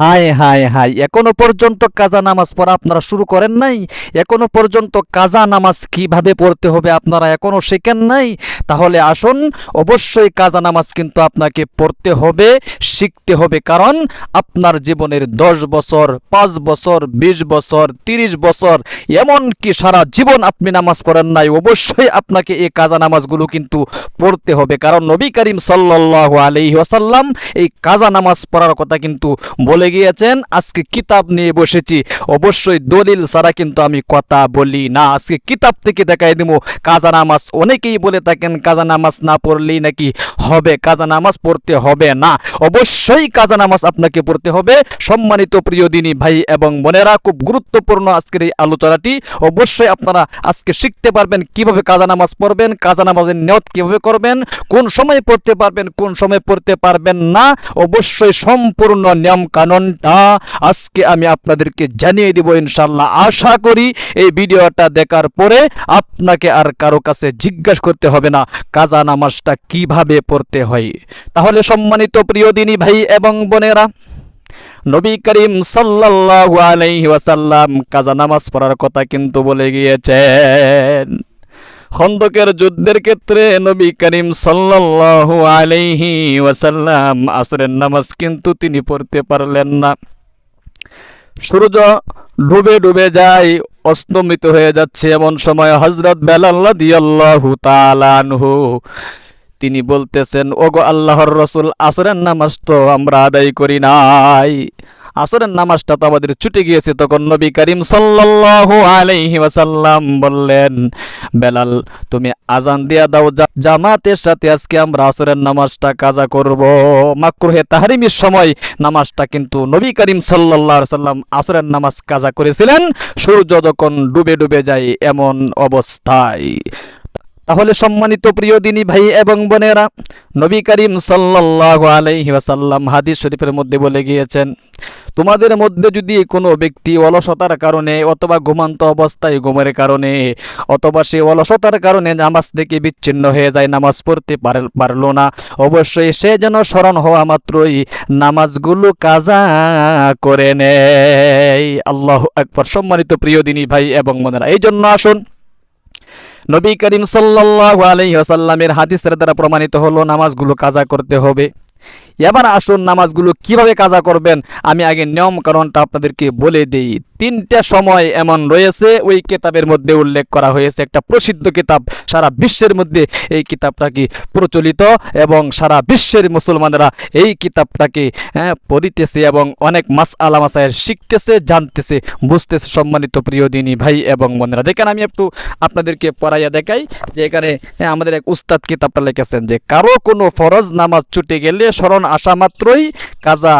হায় হায় হায়। এখনও পর্যন্ত কাজা নামাজ পড়া আপনারা শুরু করেন নাই? এখনও পর্যন্ত কাজা নামাজ কীভাবে পড়তে হবে আপনারা এখনও শেখেন নাই? তাহলে আসুন, অবশ্যই কাজা নামাজ কিন্তু আপনাকে পড়তে হবে, শিখতে হবে। কারণ আপনার জীবনের দশ বছর, পাঁচ বছর, বিশ বছর, তিরিশ বছর, এমনকি সারা জীবন আপনি নামাজ পড়েন নাই, অবশ্যই আপনাকে এই কাজা নামাজগুলো কিন্তু পড়তে হবে। কারণ নবী করিম সাল্লাল্লাহু আলাইহি ওয়াসাল্লাম এই কাজা নামাজ পড়ার কথা কিন্তু বলে গিয়েছেন আজকে কিতাব নিয়ে বসেছি। অবশ্যই দলিল ছাড়া কিন্তু আমি কথা বলি না। আজকে কিতাব থেকে দেখাই দেবো কাজা নামাজ, অনেকেই বলে থাকেন, কাজা নামাজ না পড়লেই নাকি হবে, কাজা নামাজ পড়তে হবে না। অবশ্যই কাজা নামাজ আপনাকে পড়তে হবে। সম্মানিত প্রিয় দিনী ভাই এবং বোনেরা, খুব গুরুত্বপূর্ণ আজকের এই আলোচনাটি। অবশ্যই আপনারা আজকে শিখতে পারবেন কীভাবে কাজা নামাজ পড়বেন, কাজা নামাজের নিয়ত কীভাবে করবেন, কোন সময় পড়তে পারবেন, কোন সময় পড়তে পারবেন না। অবশ্যই সম্পূর্ণ নিয়ম কানুনটা আজকে আমি আপনাদেরকে জানিয়ে দিব ইনশাল্লাহ আশা করি এই ভিডিওটা দেখার পরে আপনাকে আর কারও কাছে জিজ্ঞাসা করতে হবে না, কাজা নামাজটা কীভাবে পড়তে হয়। তাহলে সম্মানিত প্রিয় দিনী ভাই এবং বোনেরা, নবী করিম সাল্লাল্লাহু আলাইহি ওয়াসাল্লাম কাজা নামাজ পড়ার কথা কিন্তু বলে গিয়েছেন। খন্দকের যুদ্ধের ক্ষেত্রে নবী করিম সাল্লাল্লাহু আলাইহি ওয়াসাল্লাম আসরের নামাজ কিন্তু তিনি পড়তে পারলেন না। সূর্য ডুবে ডুবে যায়, অস্তমিত হয়ে যাচ্ছে এমন সময় হজরত বেলাল্লাহ দিয়াল্লাহু তালানহু তিনি বলতেছেন, ওগো আল্লাহর রসুল, আসরের নামাজ তো আমরা আদায় করি নাই। আসরের নামাজটা তো আমাদের ছুটে গিয়েছে, তখন নবী করিম সাল্লাল্লাহু আলাইহি ওয়াসাল্লাম বললেন, বেলাল, তুমি আজান দিয়া দাও জামাতের সাথে আজকে আমরা আসরের নামাজটা কাজা করব। মাকরুহে তাহরিমের সময় নামাজটা কিন্তু নবী করিম সাল্লাল্লাহু সাল্লাম আসরের নামাজ কাজা করেছিলেন। সূর্য যখন ডুবে ডুবে যায় এমন অবস্থায়। তাহলে সম্মানিত প্রিয় দিনী ভাই এবং বোনেরা, নবী করিম সাল্লাল্লাহু আলাইহি ওয়াসাল্লাম হাদিস শরীফের মধ্যে বলে গিয়েছেন, তোমাদের মধ্যে যদি কোনো ব্যক্তি অলসতার কারণে অথবা ঘুমান্ত অবস্থায় ঘুমের কারণে অথবা সে অলসতার কারণে নামাজ থেকে বিচ্ছিন্ন হয়ে যায়, নামাজ পড়তে পার- পারল না, অবশ্যই সে যেন স্মরণ হওয়া মাত্রই নামাজগুলো কাজা করে নেয়। আল্লাহ একবার সম্মানিত প্রিয় দিনী ভাই এবং বোনেরা এই জন্য আসুন নবী করিম সাল্লাহ আলহিহাসাল্লামের হাদিসের দ্বারা প্রমাণিত হলো নামাজগুলো কাজা করতে হবে। এবার আসুন নামাজগুলো কীভাবে কাজা করবেন? আমি আগে নিয়ম কারণটা আপনাদেরকে বলে দেই। তিনটা সময় এমন রয়েছে ওই কিতাবের মধ্যে উল্লেখ করা হয়েছে একটা প্রসিদ্ধ কিতাব। সারা বিশ্বের মধ্যে এই কিতাবটাকে প্রচলিত এবং সারা বিশ্বের মুসলমানরা এই কিতাবটাকে হ্যাঁ, পড়িতেছে এবং অনেক মাস আলামাসায়ের শিখতেছে জানতেছে। বুঝতেছে সম্মানিত প্রিয় দিনী ভাই এবং বোনেরা। দেখেন আমি একটু আপনাদেরকে পড়াইয়া দেখাই যে এখানে হ্যাঁ, আমাদের এক উস্তাদ কিতাবটা লিখেছেন যে কারও কোনো ফরজ নামাজ ছুটে গেলে স্মরণ আসা মাত্রই কাজা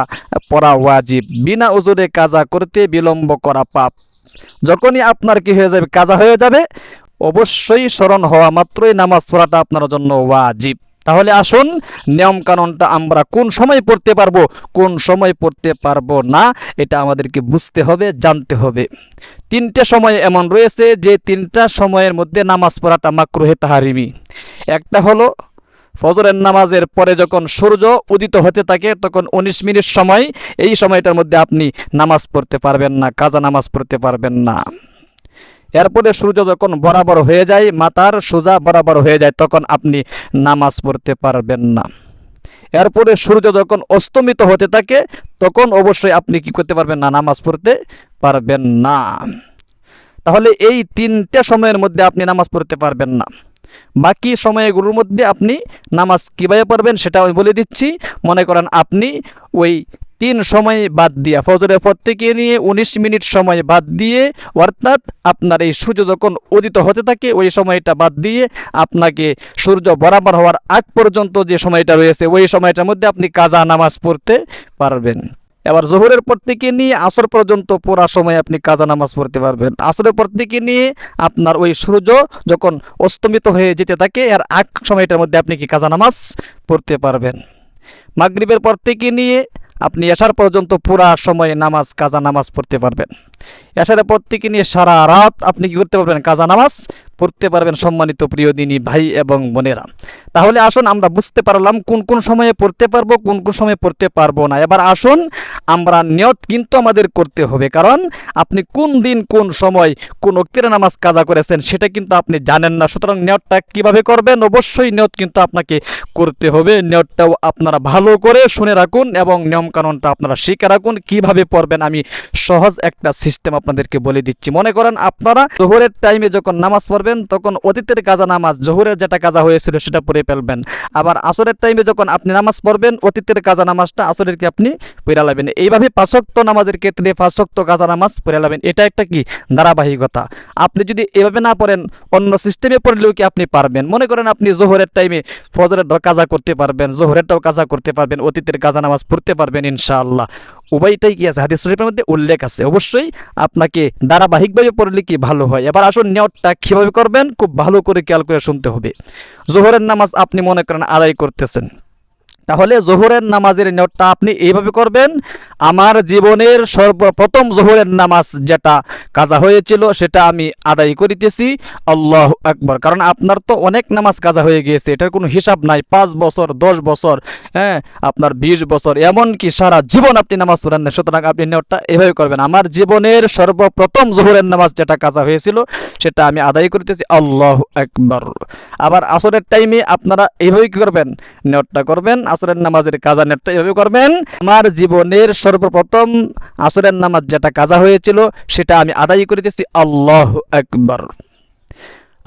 পড়া ওয়াজিব। বিনা উজুরে কাজা করতে বিলম্ব করা পাপ। যখনই আপনার কি হয়ে যাবে, কাজা হয়ে যাবে, অবশ্যই স্মরণ হওয়া মাত্রই নামাজ পড়াটা আপনার জন্য ওয়াজিব। তাহলে আসুন নিয়ম কানুনটা আমরা কোন সময় পড়তে পারব, কোন সময় পড়তে পারব না, এটা আমাদেরকে বুঝতে হবে, জানতে হবে। তিনটে সময় এমন রয়েছে যে তিনটা সময়ের মধ্যে নামাজ পড়াটা মাকরুহে তাহারিমি। একটা হলো ফজরের নামাজের পরে যখন সূর্য উদিত হতে থাকে, তখন উনিশ মিনিট সময়, এই সময়টার মধ্যে আপনি নামাজ পড়তে পারবেন না, কাজা নামাজ পড়তে পারবেন না। এরপরে সূর্য যখন বরাবর হয়ে যায় মাতার সোজা বরাবর হয়ে যায়, তখন আপনি নামাজ পড়তে পারবেন না। এরপরে সূর্য যখন অস্তমিত হতে থাকে, তখন অবশ্যই আপনি কি করতে পারবেন না, নামাজ পড়তে পারবেন না। তাহলে এই তিনটা সময়ের মধ্যে আপনি নামাজ পড়তে পারবেন না। বাকি সময়গুলোর মধ্যে আপনি নামাজ কীভাবে পড়বেন সেটা আমি বলে দিচ্ছি। মনে করেন আপনি ওই তিন সময় বাদ দিয়ে, ফজরের পর থেকে নিয়ে উনিশ মিনিট সময় বাদ দিয়ে, অর্থাৎ আপনার এই সূর্য যখন উদিত হতে থাকে, ওই সময়টা বাদ দিয়ে আপনাকে সূর্য বরাবর হওয়ার আগ পর্যন্ত যে সময়টা রয়েছে, ওই সময়টার মধ্যে আপনি কাজা নামাজ পড়তে পারবেন। এবার জোহরের পর থেকে নিয়ে আসর পর্যন্ত পুরা সময় আপনি কাজা নামাজ পড়তে পারবেন। আসরের পর থেকে নিয়ে আপনার ওই সূর্য যখন অস্তমিত হয়ে যেতে থাকে আর আগ সময়টার মধ্যে আপনি কি কাজা নামাজ পড়তে পারবেন? মাগরিবের পর থেকে নিয়ে আপনি এশার পর্যন্ত পুরা সময়ে নামাজ, কাজা নামাজ পড়তে পারবেন। এশারের পর থেকে নিয়ে সারা রাত আপনি কি করতে পারবেন? কাজা নামাজ পড়তে পারবেন সম্মানিত প্রিয় দিনী ভাই এবং বোনেরা। তাহলে আসুন আমরা বুঝতে পারলাম কোন কোন সময়ে পড়তে পারব, কোন কোন সময়ে পড়তে পারব না। এবার আসুন আমরা নিয়ত কিন্তু আমাদের করতে হবে, কারণ আপনি কোন দিন কোন সময় কোন অক্তির নামাজ কাজা করেছেন সেটা কিন্তু আপনি জানেন না। সুতরাং নিয়তটা কীভাবে করবেন? অবশ্যই নিয়ত কিন্তু আপনাকে করতে হবে। নিয়তটাও আপনারা ভালো করে শুনে রাখুন এবং নিয়মকানুনটা আপনারা শিখে রাখুন। কীভাবে পড়বেন আমি সহজ একটা সিস্টেম আপনাদেরকে বলে দিচ্ছি। মনে করেন আপনারা জোহরের টাইমে যখন নামাজ পড়বেন তখন অতীতের কাজা নামাজ, জোহরের যেটা কাজা হয়েছিল সেটা পড়ে ফেলবেন। আবার আসরের টাইমে যখন আপনি নামাজ পড়বেন, অতীতের কাজা নামাজটা আসরের কি আপনি পড়ে লাবেন। এইভাবে পাঁচক্ত নামাজের ক্ষেত্রে পাঁচক্ত কাজা নামাজ পড়ে লাবেন। এটা একটা কি? ধারাবাহিকতা। আপনি যদি এভাবে না পড়েন, অন্য সিস্টেমে পড়লেও কি আপনি পারবেন? মনে করেন আপনি জোহরের টাইমে ফজরের কাজা করতে পারবেন, জোহরেরটাও কাজা করতে পারবেন, অতীতের কাজা নামাজ পড়তে পারবেন, ইনশাআল্লাহ। উভয়টাই কি আছে হাদিস শরীফের মধ্যে উল্লেখ আছে। অবশ্যই আপনাকে ধারাবাহিকভাবে পড়লে কি ভালো হয়? এবার আসুন নিয়তটা কীভাবে করবেন? খুব ভালো করে খেয়াল করে শুনতে হবে। জোহরের নামাজ আপনি মনে করেন আদায় করতেছেন। তাহলে জোহরের নামাজের নিয়তটা আপনি এইভাবে করবেন, আমার জীবনের সর্বপ্রথম জোহরের নামাজ যেটা কাজা হয়েছিল সেটা আমি আদায় করিতেছি, আল্লাহ আকবর। কারণ আপনার তো অনেক নামাজ কাজা হয়ে গিয়েছে, এটার কোনো হিসাব নাই, পাঁচ বছর, দশ বছর হ্যাঁ আপনার বিশ বছর, এমনকি সারা জীবন আপনি নামাজ পড়েন না। সুতরাং আপনি নিয়তটা এভাবে করবেন। আমার জীবনের সর্বপ্রথম জোহরের নামাজ যেটা কাজা হয়েছিল, সেটা আমি আদায় করিতেছি, আল্লাহ একবার আবার আসরের টাইমে আপনারা এইভাবে কি করবেন? নিয়তটা করবেন আসরের নামাজের কাজা নেটটা এভাবে করবেন। আমার জীবনের সর্বপ্রথম আসরের নামাজ যেটা কাজা হয়েছিল, সেটা আমি আদায় করিতেছি আল্লাহ একবার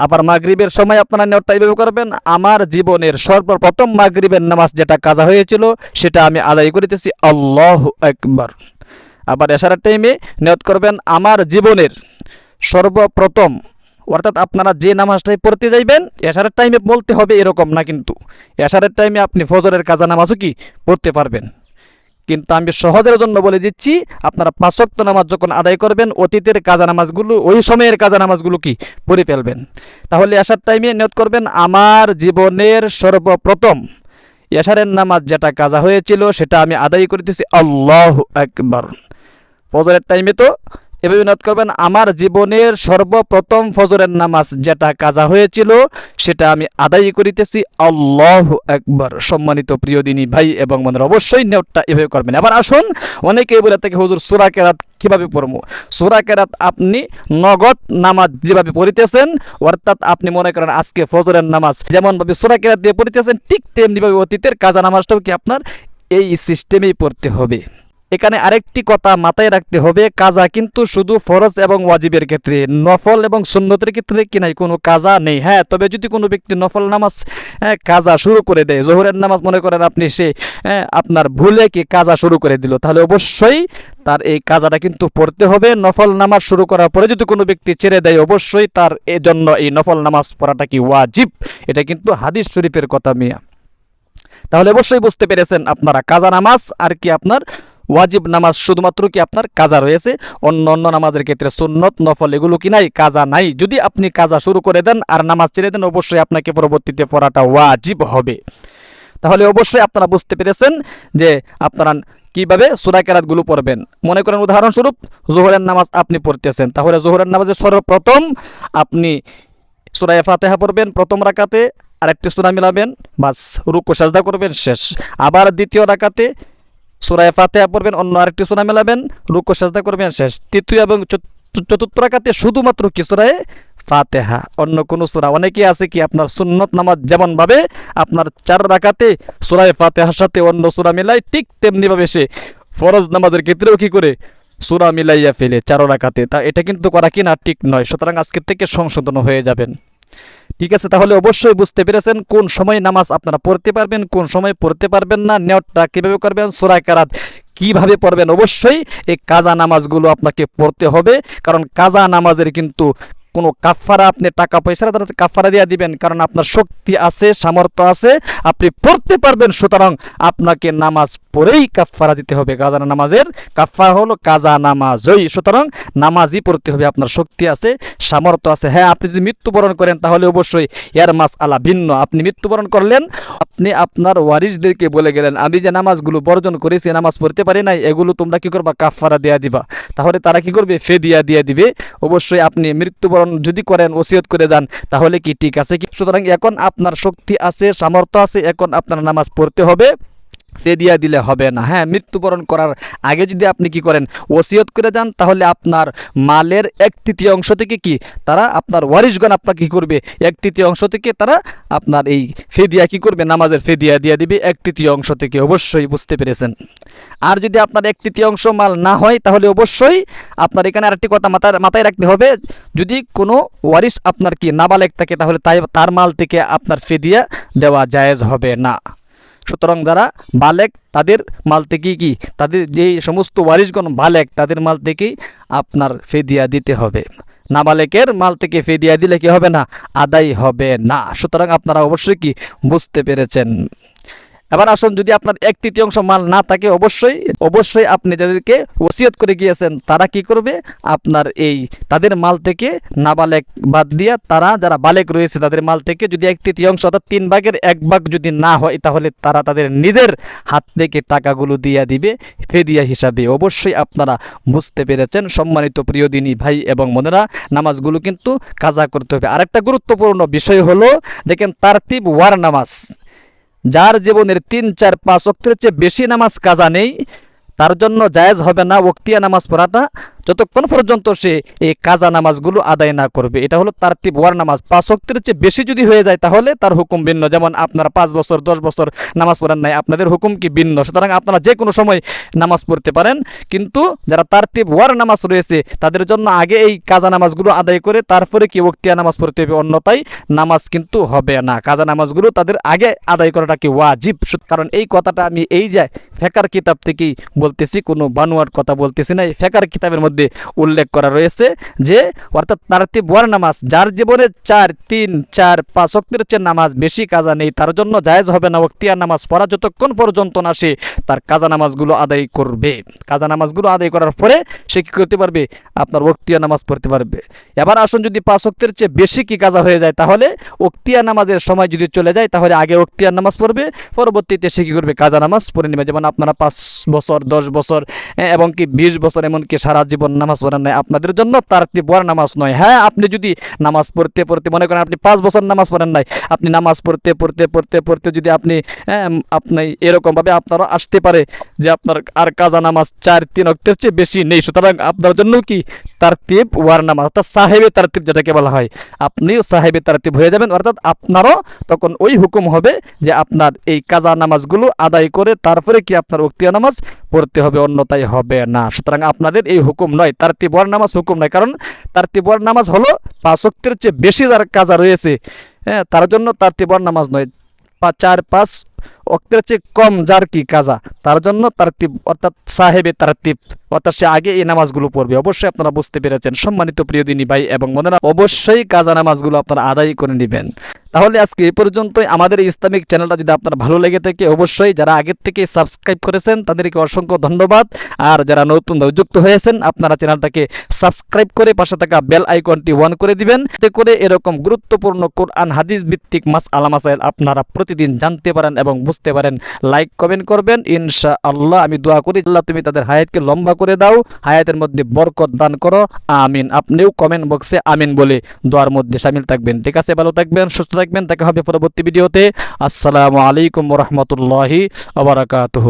আবার মাগরিবের সময় আপনারা নেওয়াটা এইভাবে করবেন। আমার জীবনের সর্বপ্রথম মাগরিবের নামাজ যেটা কাজা হয়েছিল, সেটা আমি আদায় করিতেছি আল্লাহ একবার আবার এশারের টাইমে নিয়ত করবেন। আমার জীবনের সর্বপ্রথম অর্থাৎ আপনারা যে নামাজটাই পড়তে যাইবেন, এশারের টাইমে বলতে হবে এরকম না কিন্তু। এশারের টাইমে আপনি ফজরের কাজা নামাজও কি পড়তে পারবেন। কিন্তু আমি সহজের জন্য বলে দিচ্ছি, আপনারা পাঁচক্ত নামাজ যখন আদায় করবেন, অতীতের কাজা নামাজগুলো, ওই সময়ের কাজা নামাজগুলো কি পড়ে ফেলবেন। তাহলে এশার টাইমে নিয়ত করবেন, আমার জীবনের সর্বপ্রথম এশারের নামাজ যেটা কাজা হয়েছিল, সেটা আমি আদায় করিতেছি। আল্লাহ একবার ফজরের টাইমে তো এভাবে নিয়ত করবেন, আমার জীবনের সর্বপ্রথম ফজরের নামাজ যেটা কাজা হয়েছিল, সেটা আমি আদায় করিতেছি। আল্লাহ একবার সম্মানিত প্রিয় দিনী ভাই এবং বোনেরা, অবশ্যই নিয়তটা এভাবে করবেন। এবার আসুন, অনেকেই বলে থাকে, হুজুর, সুরা কেরাত কীভাবে পড়ব? সুরা কেরাত আপনি নগদ নামাজ যেভাবে পড়িতেছেন, অর্থাৎ আপনি মনে করেন আজকে ফজরের নামাজ যেমনভাবে সুরা কেরাত দিয়ে পড়িতেছেন, ঠিক তেমনিভাবে অতীতের কাজা নামাজটাও কি আপনার এই সিস্টেমেই পড়তে হবে। এখানে আরেকটি কথা মাথায় রাখতে হবে কাজা কিন্তু শুধু ফরজ এবং ওয়াজিবের ক্ষেত্রে নফল এবং সুন্নতের ক্ষেত্রে কি নাই? কোনো কাজা নেই। হ্যাঁ তবে যদি কোনো ব্যক্তি নফল নামাজ হ্যাঁ, কাজা শুরু করে দেয় জোহরের নামাজ মনে করেন আপনি সে হ্যাঁ, আপনার ভুলে কি কাজা শুরু করে দিল তাহলে অবশ্যই তার এই কাজাটা কিন্তু পড়তে হবে। নফল নামাজ শুরু করার পরে যদি কোনো ব্যক্তি ছেড়ে দেয় অবশ্যই তার এজন্য এই নফল নামাজ পড়াটা কি ওয়াজিব? এটা কিন্তু হাদিস শরীফের কথা মিয়া। তাহলে অবশ্যই বুঝতে পেরেছেন আপনারা কাজা নামাজ আর কি আপনার ওয়াজিব নামাজ শুধুমাত্র কি আপনার কাজা রয়েছে? অন্য অন্য নামাজের ক্ষেত্রে সুন্নত নফল এগুলো কি নাই? কাজা নাই। যদি আপনি কাজা শুরু করে দেন আর নামাজ ছেড়ে দেন, অবশ্যই আপনাকে পরবর্তীতে পড়াটা ওয়াজিব হবে। তাহলে অবশ্যই আপনারা বুঝতে পেরেছেন যে আপনারা কীভাবে সুরাই কেরাতগুলো পড়বেন। মনে করেন উদাহরণস্বরূপ, জোহরের নামাজ আপনি পড়তেছেন। তাহলে জোহরের নামাজে সর্বপ্রথম আপনি সুরাই ফাতেহা পড়বেন প্রথম রাকাতে, আরেকটি সুরা মিলাবেন, বাস, রুকু, সাজদা করবেন, শেষ। আবার দ্বিতীয় রাকাতে সুরায় ফাতেহা পড়বেন, অন্য আরেকটি সুরা মেলাবেন, রুকু সাজদা করবেন শেষ। তৃতীয় এবং চত- চতুর্থ রাকাতে শুধুমাত্র কি সুরায়? ফাতেহা। অন্য কোনো সুরা অনেকে আছে কি আপনার সুন্নত নামাজ যেমনভাবে আপনার চার রাকাতে সুরায় ফাতেহার সাথে অন্য সুরা মিলাই ঠিক তেমনিভাবে সে ফরজ নামাজের ক্ষেত্রেও কি করে? সুরা মিলাইয়া ফেলে চারো রাকাতে। তা এটা কিন্তু করা কি না ঠিক নয়। সুতরাং আজকের থেকে সংশোধন হয়ে যাবেন। ঠিক আছে, তাহলে অবশ্যই বুঝতে পেরেছেন কোন সময় নামাজ আপনারা পড়তে পারবেন, কোন সময় পড়তে পারবেন না নেওয়াটা কীভাবে করবেন সোরাই কারাত কীভাবে পড়বেন? অবশ্যই এই কাজা নামাজগুলো আপনাকে পড়তে হবে, কারণ কাজা নামাজের কিন্তু কোনো কাফারা আপনি টাকা পয়সা দ্বারা কাফারা দিয়ে দিবেন, কারণ আপনার শক্তি আছে, সামর্থ্য আছে, আপনি পড়তে পারবেন, সুতরাং আপনাকে নামাজ পড়েই কাফারা দিতে হবে। কাজা নামাজের কাফারা হলো কাজা নামাজই। সুতরাং নামাজই পড়তে হবে, আপনার শক্তি আছে, সামর্থ্য আছে। হ্যাঁ আপনি যদি মৃত্যুবরণ করেন, তাহলে অবশ্যই এর মাস আলা ভিন্ন। আপনি মৃত্যুবরণ করলেন, আপনি আপনার ওয়ারিসদেরকে বলে গেলেন, আমি যে নামাজগুলো বর্জন করেছি, নামাজ পড়তে পারি নাই, এগুলো তোমরা কি করবা? কাফারা দেয়া দিবা। তাহলে তারা কি করবে? ফে দিয়া দিয়ে দিবে। অবশ্যই আপনি মৃত্যুবরণ মৃত্যুবরণ যদি করেন, ওসিয়ত করে যান, তাহলে কি ঠিক আছে কি? সুতরাং এখন আপনার শক্তি আছে, সামর্থ্য আছে, এখন আপনার নামাজ পড়তে হবে। ফেদিয়া দিলে হবে না। হ্যাঁ মৃত্যুবরণ করার আগে যদি আপনি কি করেন, ওসিয়ত করে যান, তাহলে আপনার মালের এক তৃতীয় অংশ থেকে কি, তারা আপনার ওয়ারিশগণ আপনাকে কী করবে? এক তৃতীয় অংশ থেকে তারা আপনার এই ফেদিয়া কি করবে? নামাজের ফেদিয়া দিয়ে দিবে এক তৃতীয় অংশ থেকে। অবশ্যই বুঝতে পেরেছেন। আর যদি আপনার এক তৃতীয় অংশ মাল না হয়, তাহলে অবশ্যই আপনার এখানে আরেকটি কথা মাথায় মাথায় রাখতে হবে। যদি কোনো ওয়ারিশ আপনার কি নাবালেক থাকে, তাহলে তাই তার মাল থেকে আপনার ফেদিয়া দেওয়া জায়েজ হবে না। সুতরাং যারা বালেক, তাদের মাল থেকেই কি? তাদের যে সমস্ত ওয়ারিশগণ বালেক, তাদের মাল থেকেই আপনার ফেদিয়া দিতে হবে। নাবালেকের মাল থেকে ফেদিয়া দিলে কি হবে না? আদায় হবে না। সুতরাং আপনারা অবশ্যই কি বুঝতে পেরেছেন। এবার আসুন, যদি আপনার এক তৃতীয়াংশ মাল না থাকে, অবশ্যই অবশ্যই আপনি যাদেরকে ওসিয়ত করে গিয়েছেন, তারা কি করবে? আপনার এই, তাদের মাল থেকে নাবালেক বাদ দিয়ে তারা যারা বালেক রয়েছে, তাদের মাল থেকে যদি এক তৃতীয়াংশ অর্থাৎ তিন ভাগের এক ভাগ যদি না হয়, তাহলে তারা তাদের নিজের হাত থেকে টাকাগুলো দিয়ে দিবে, ফেদিয়া হিসাবে। অবশ্যই আপনারা বুঝতে পেরেছেন, সম্মানিত প্রিয় দিনী ভাই এবং বোনেরা, নামাজগুলো কিন্তু কাজা করতে হবে। আরেকটা গুরুত্বপূর্ণ বিষয় হলো, দেখেন, তারতিব ওয়ার নামাজ। যার জীবনের তিন, চার, পাঁচ অক্টের চেয়ে বেশি নামাজ কাজা নেই, তার জন্য জায়েজ হবে না ওক্তিয়া নামাজ পড়াটা। যতক্ষণ পর্যন্ত সে এই কাজা নামাজগুলো আদায় না করবে, এটা হলো তার ওয়ার নামাজ পাঁচ অক্টের চেয়ে বেশি যদি হয়ে যায়, তাহলে তার হুকুম ভিন্ন। যেমন আপনারা পাঁচ বছর, দশ বছর নামাজ পড়েন নাই, আপনাদের হুকুম কি ভিন্ন? সুতরাং আপনারা যে কোনো সময় নামাজ পড়তে পারেন। কিন্তু যারা তার ওয়ার নামাজ রয়েছে, তাদের জন্য আগে এই কাজা নামাজগুলো আদায় করে তারপরে কি ওক্তিয়া নামাজ পড়তে হবে? অন্যতায় নামাজ কিন্তু হবে না। কাজা নামাজগুলো তাদের আগে আদায় করাটা কি ওয়াজিব? কারণ এই কথাটা আমি এই যে ফেকার কিতাব থেকেই বলতেছি, কোনো বানুয়ার কথা বলতেছি না। এই ফেকার কিতাবের মধ্যে উল্লেখ করা রয়েছে যে, অর্থাৎ তারাতি বর নামাজ, যার জীবনে চার, তিন, চার, পাঁচ অক্তের চেয়ে নামাজ, বেশি কাজা নেই, তার জন্য জায়েজ হবে না অক্তিয়া নামাজ পড়া যতক্ষণ পর্যন্ত না সে তার কাজা নামাজগুলো আদায় করবে। কাজা নামাজগুলো আদায় করার পরে সে কী করতে পারবে? আপনার অক্তিয়া নামাজ পড়তে পারবে। এবার আসুন যদি পাঁচ অক্তের চেয়ে বেশি কি কাজা হয়ে যায়, তাহলে অক্তিয়া নামাজের সময় যদি চলে যায়, তাহলে আগে অক্তিয়ার নামাজ পড়বে, পরবর্তীতে সে কী করবে? কাজা নামাজ পড়ে নেবে। যেমন আপনারা পাঁচ বছর, দশ বছর এবং কি বিশ বছর, এমনকি সারা জীবন নামাজ পড়েন নাই, আপনাদের জন্য তার বড় নামাজ নয়। হ্যাঁ আপনি যদি নামাজ পড়তে পড়তে মনে করেন আপনি পাঁচ বছর নামাজ পড়েন নাই, আপনি নামাজ পড়তে পড়তে পড়তে পড়তে যদি আপনি আপনি এরকমভাবে আপনারও আসতে পারে যে আপনার আর কাজা নামাজ চার তিন অক্টের চেয়ে বেশি নেই। সুতরাং আপনার জন্য কি তারতিব ওয়ার নামাজ, অর্থাৎ সাহেবে তারতিব যেটাকে বলা হয়, আপনিও সাহেবে তারতিব হয়ে যাবেন, অর্থাৎ আপনারও তখন ওই হুকুম হবে যে আপনার এই কাজা নামাজগুলো আদায় করে তারপরে কি আপনার উক্তিয়া নামাজ পড়তে হবে অন্যতাই হবে না। সুতরাং আপনাদের এই হুকুম নয় তার তিবর নামাজ হুকুম নয় কারণ তার তিবর নামাজ হলো পাঁচ অক্তের চেয়ে বেশি যার কাজা রয়েছে। হ্যাঁ তার জন্য তার তিবর নামাজ নয়। চার, পাঁচ অক্তের চেয়ে কম যার কি কাজা, তার জন্য তার তারতিব অর্থাৎ সাহেবে তার তারতিব অর্থাৎ সে আগে এই নামাজগুলো পড়বে। অবশ্যই আপনারা বুঝতে পেরেছেন, সম্মানিত প্রিয় দিনী ভাই এবং মনেরা অবশ্যই কাজা নামাজগুলো আপনারা আদায় করে নেবেন। তাহলে আজকে এই পর্যন্তই। আমাদের ইসলামিক চ্যানেলটা যদি আপনার ভালো লেগে থাকে, অবশ্যই যারা আগের থেকে সাবস্ক্রাইব করেছেন, তাদেরকে অসংখ্য ধন্যবাদ। আর যারা নতুন যুক্ত হয়েছেন, আপনারা চ্যানেলটাকে সাবস্ক্রাইব করে পাশে থাকা বেল আইকনটি অন করে দিবেন। এতে করে এরকম গুরুত্বপূর্ণ কোরআন, হাদিস ভিত্তিক মাস আলামাসাইল আপনারা প্রতিদিন জানতে পারেন এবং বুঝতে পারেন লাইক কমেন্ট করবেন। ইনশা আল্লাহ আমি দোয়া করি, আল্লাহ তুমি তাদের হায়াতকে লম্বা করে দাও, হায়াতের মধ্যে বরকত দান করো। আমিন। আপনিও কমেন্ট বক্সে আমিন বলে দোয়ার মধ্যে সামিল থাকবেন। ঠিক আছে, ভালো থাকবেন, সুস্থ থাকবেন। দেখা হবে পরবর্তী ভিডিওতে। আসসালামু আলাইকুম রহমতুল্লাহি আবরাকাতুহ